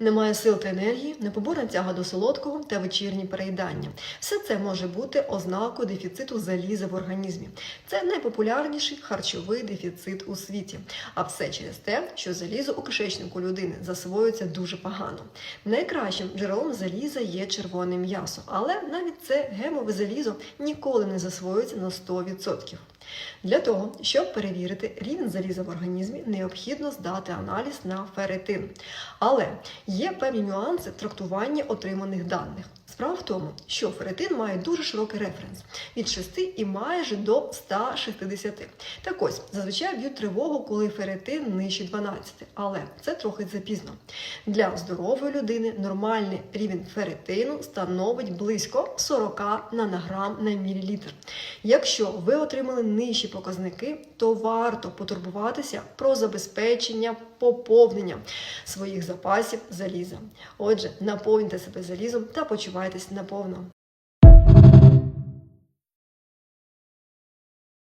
Немає сил та енергії, непоборна тяга до солодкого та вечірні переїдання. Все це може бути ознакою дефіциту заліза в організмі. Це найпопулярніший харчовий дефіцит у світі. А все через те, що залізо у кишечнику людини засвоюється дуже погано. Найкращим джерелом заліза є червоне м'ясо, але навіть це гемове залізо ніколи не засвоюється на 100%. Для того, щоб перевірити рівень заліза в організмі, необхідно здати аналіз на ферритин. Але є певні нюанси трактування отриманих даних. Справа в тому, що ферритин має дуже широкий референс від 6 і майже до 160. Так ось, зазвичай б'ють тривогу, коли ферритин нижче 12, але це трохи запізно. Для здорової людини нормальний рівень ферритину становить близько 40 нанограм на мілілітр. Якщо ви отримали нижчі показники, то варто потурбуватися про забезпечення поповнення своїх запасів заліза. Отже, наповнюйте себе залізом та почувайтесь наповно.